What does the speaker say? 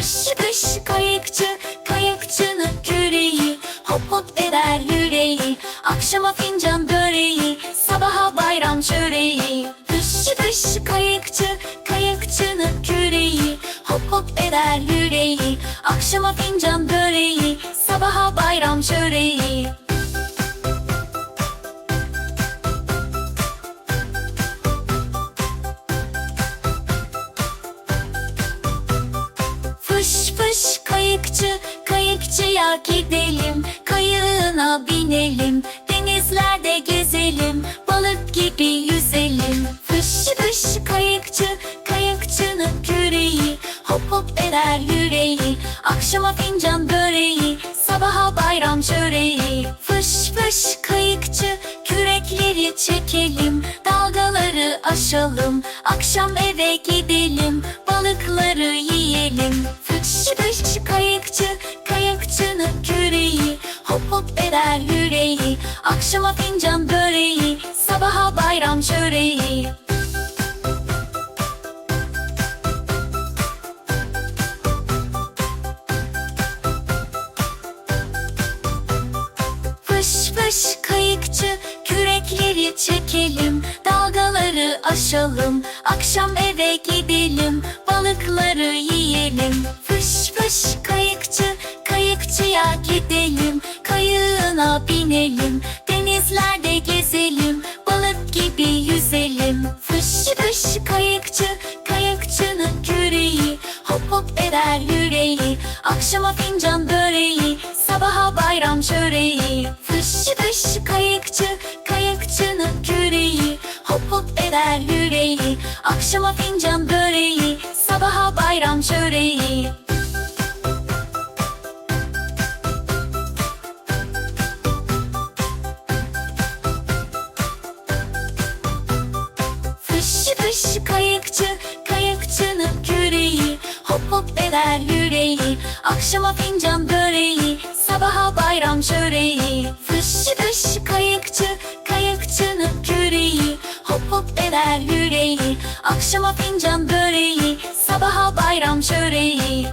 Fış fış kayıkçı kayıkçının küreği. Hop hop eder yüreği. Akşama fincan böreği. Sabaha bayram çöreği. Fış fış kayıkçı kayıkçının küreği. Hop hop eder yüreği. Akşama fincan böreği. Sabaha bayram çöreği kayıkçı, kayıkçıya gidelim. Kayığına binelim, denizlerde gezelim. Balık gibi yüzelim. Fış fış kayıkçı, kayıkçının küreği. Hop hop eder yüreği. Akşama fincan böreği. Sabaha bayram çöreği. Fış fış kayıkçı, kürekleri çekelim. Dalgaları aşalım. Akşam eve gidelim. Balıkları yiyelim eder yüreği. Akşama fincan böreği Sabaha bayram çöreği. Fış fış kayıkçı kürekleri çekelim. Dalgaları aşalım akşam eve gidelim. Balıkları yiyelim Binelim denizlerde gezelim Balık gibi yüzelim. Fış fış kayıkçı kayıkçının küreği Hop hop eder yüreği. Akşama fincan böreği Sabaha bayram çöreği. Fış fış kayıkçı Kayıkçının küreği Hop hop eder yüreği. Akşama fincan böreği Sabaha bayram çöreği eder yüreği. Akşama fincan böreği Sabaha bayram çöreği. Fış fış kayıkçı, kayıkçının küreği. Hop hop eder yüreği Akşama fincan böreği Sabaha bayram çöreği